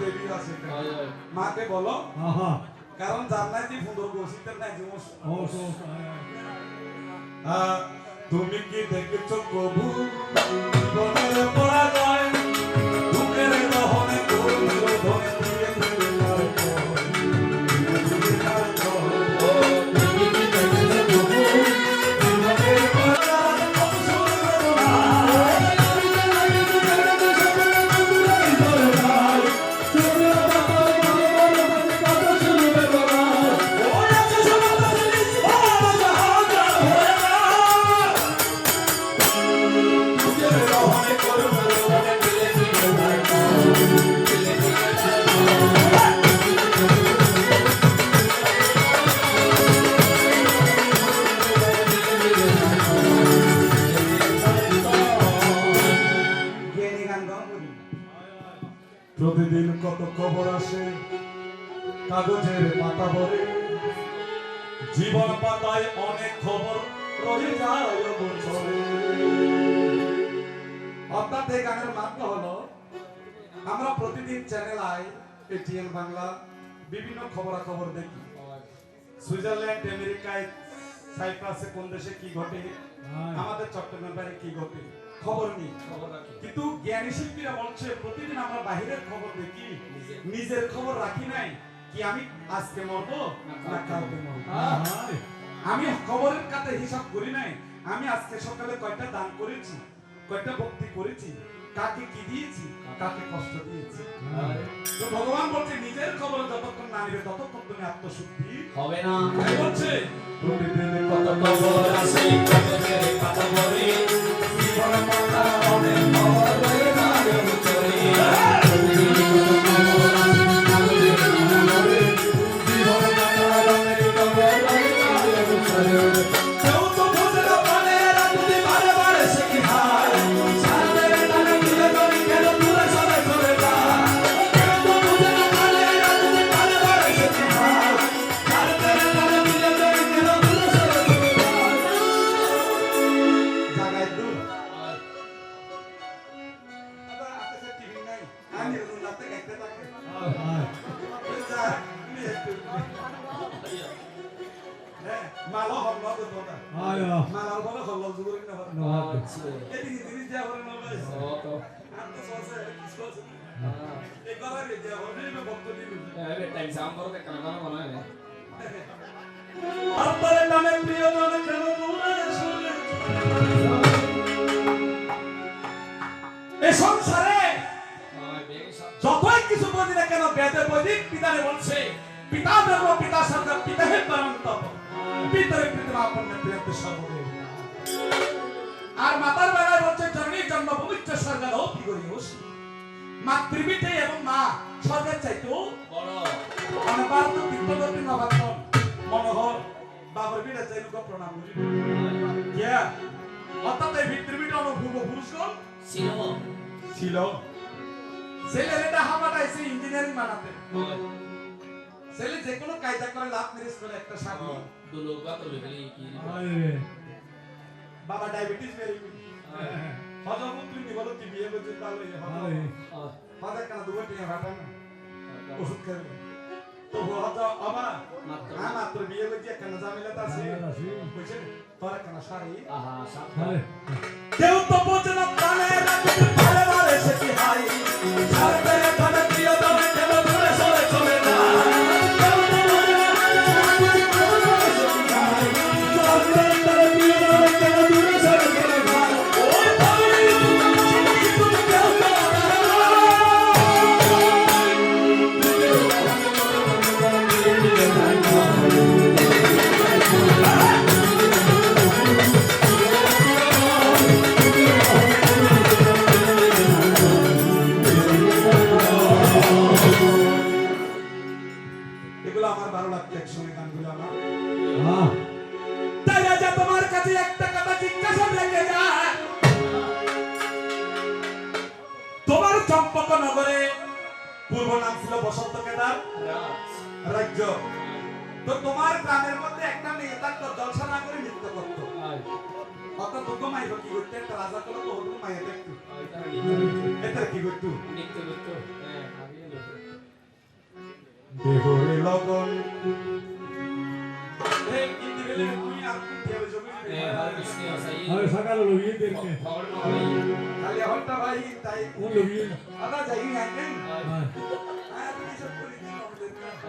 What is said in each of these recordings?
দেবী আছে মাকে বলো। আহা। কারণ নাই যে সুন্দর গসিতের নাই যে তুমি কি দেখেছ কবু? জীবনের পরাজয় প্রতিদিন কত খবর আসে কাগজের পাতা ভরে জীবন পাতায় অনেক খবর রয়ে যায় বছরে। অর্থাৎ এই গানের মাত্রা হলো আমরা প্রতিদিন চ্যানেল আই এটিএন বাংলা বিভিন্ন খবরাখবর দেখি। সুইজারল্যান্ড আমেরিকায় সাইপ্রাসে কোন দেশে কি ঘটে আমাদের চট্টগ্রাম বাইরে কি ঘটে? খবর নেই। কিন্তু জ্ঞানী শিল্পীরা বলছে প্রতিদিন আমরা বাহিরের খবর দেখি নিজের। খবর রাখি নাই। কি আমি আজকে মরবো না কালকে মরবো। আমি খবরের কাতে হিসাব করি নাই। আমি আজকে সকালে কয়টা দান করেছি কয়টা ভক্তি করেছি? কাকে কি দিয়েছি? কাকে কষ্ট দিয়েছি। তো ভগবান বলছে নিজের খবর যতক্ষণ না নিবে ততক্ষণ তুমি আত্মশুদ্ধি হবে না। বলছে। কত খবর কত জীবন অনেক খবর আপনার নামে প্রিয় জন কেন সংসারে যতই কিছু বলি না কেন বেদে বৈদিক পিতারে বলছে পিতা দেব পিতা সর্গ পিতা হে পরন্ত পিতরে পিতা আপন সর্বদেব আর মাতার বেলায় বলছে জননী জন্ম পবিত্র স্বর্গ দাও কি করি হোস মাতৃপীঠে এবং মা স্বর্গের চাইতেও বড়। অনবার তো তীর্থবর্তী নবাত্ম মনোহর বাবর বিড়ে চাই লোক প্রণাম করি। কে অর্থাৎ এই ভিতৃপীঠে অনুভূব পুরুষগণ। ছিল। ছিল। ছেলের এটা হামাটাইছে ইঞ্জিনিয়ারিং বানাতে। ছেলে যে কোনো কায়দা করে লাভ মেরেজ করে একটা স্বামী দুলো গাতর বেগলি কি? বাবা ডায়াবেটিস বেড়ে হজম তুই নিবল তুই বিয়ে করছিস তাহলে হজম কেন দুবার টিয়া ভাটা না ওষুধ খাবে তো হজম আবা মাত্র হ্যাঁ মাত্র বিয়ে করছি কেন জামিলা তা আছে বুঝছে তোর কেন শাড়ি কেউ তো বোঝে না রাখতে রাজ্য তো তোমার গ্রামের মধ্যে একটা মেয়ে থাকতো জলসা না করে নৃত্য করতো অত দুঃখ মাইব কি করতে একটা রাজা করো তো হলুদ মাইয়া দেখতো এটা কি করতো নৃত্য করতো দেহরে লগন अरे सका लो ये देख के खाली हफ्ता भाई ताई वो लोग ये अदा जाइए ना हां हां तुम सब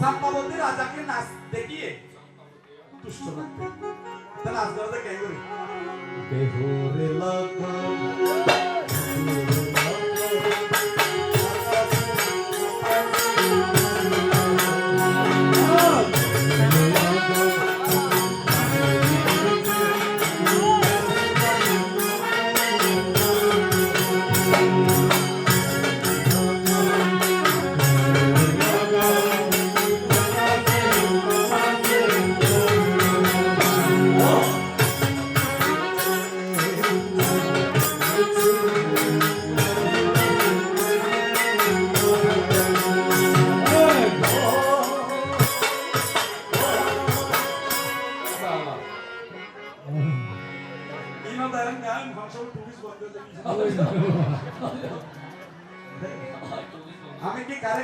চম্পাবতী রাজাকে নাচ দেখিয়ে তুষ্ট রাখতে তা নাচ করাতে কেন করি? দেহরে লগন বাবা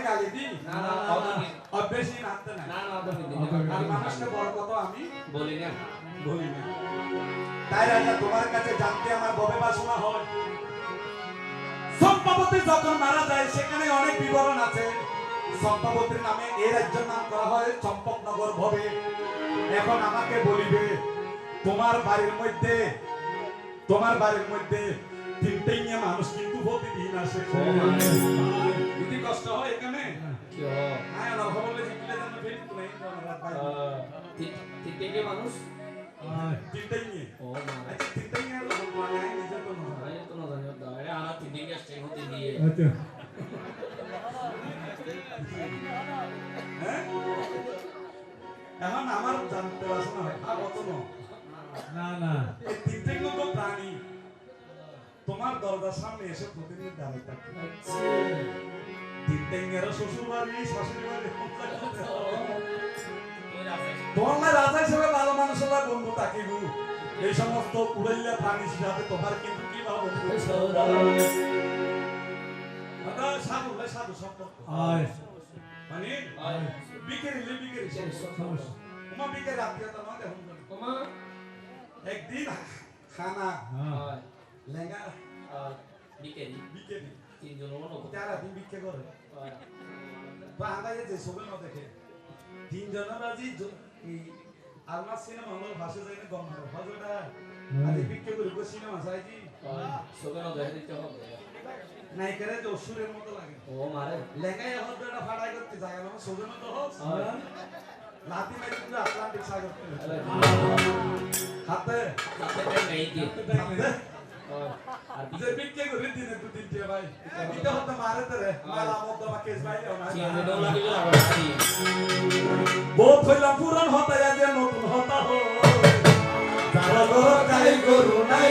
আমি কি কারে না আর মানুষকে বড় কথা আমি বলি না। বলি না। তাই রাজা তোমার কাছে জানতে আমার ববে বাসনা হয়। সম্পাবতী যখন মারা যায় সেখানে অনেক বিবরণ আছে। সম্পাবতীর নামে এই রাজ্যের নাম করা হয় চম্পকনগর ভবে। এখন আমাকে বলিবে তোমার বাড়ির মধ্যে তোমার বাড়ির মধ্যে তিনটে নিয়ে মানুষ কিন্তু প্রতিদিন আসে। বুদ্ধি কষ্ট হয় এখানে? হ্যাঁ না না আই তো না জানি দাও আচ্ছা। হ্যাঁ? এখন আমার জানতে পারছ না। প্রাণী তোমার দরজার সামনে এসে প্রতিদিন দাঁড়িয়ে তিনটেঙ্গেরা শ্বশুর বাড়ি তোমার রাজা হিসেবে ভালো মানুষের বন্ধু তাকিব এই সমস্ত উড়াইলা প্রাণী হিসাবে তোমার কিন্তু কি ভাবো সাধু সাধু মানে, একদিন খানা। লেঙ্গা। বিকেরি বিকেরি তিনজন মনে তারা দিন বিক্রি করে। তো যে ছবি না দেখে। তিনজনের আজি আলমার সিনেমা হল ভাষা যায় না গম হজটা আজি বিক্রি করে গো সিনেমা চাইজি সবাই দেখে দিতে হবে। নায়িকারে যে অসুরের মতো লাগে। ও মারে। লেঙ্গাই হজটা ফাড়াই করতে যায় না সোজা মতো হোক। লাতি মারি পুরো আটলান্টিক সাগর হাতে। নেই হাতে আর যে বিক্রি করে দিনে দু তিনটে ভাই। এটা হতে হতা নতুন হতা হো যারা গরু গাই গরু নাই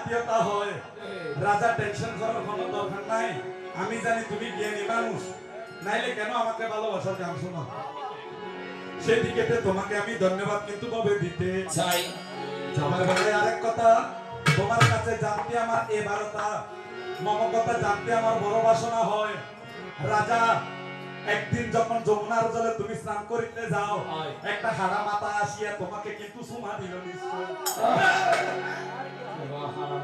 আত্মীয়তা হয়। রাজা টেনশন করার কোনো দরকার নাই। আমি জানি তুমি জ্ঞানী মানুষ। নাইলে কেন আমাকে ভালোবাসার গান শোনো। সেদিকে তোমাকে আমি ধন্যবাদ কিন্তু কবে দিতে? চাই আমার বেলায় আরেক কথা তোমার কাছে জানতে আমার এ বারতা মম কথা জানতে আমার বড় বাসনা হয়। রাজা একদিন যখন যমুনার জলে তুমি স্নান করিতে যাও। একটা হাড়া মাথা আসিয়া তোমাকে কিন্তু সুমা দিল হারা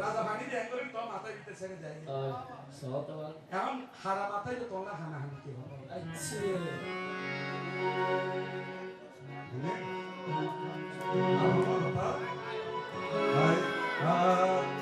রাজা বাণী দিয়ে করে তো মাথায় দিতে ছেড়ে যায়। এখন হাড়া মাথায় তো তোমরা হানাহানি কি হবে। আচ্ছা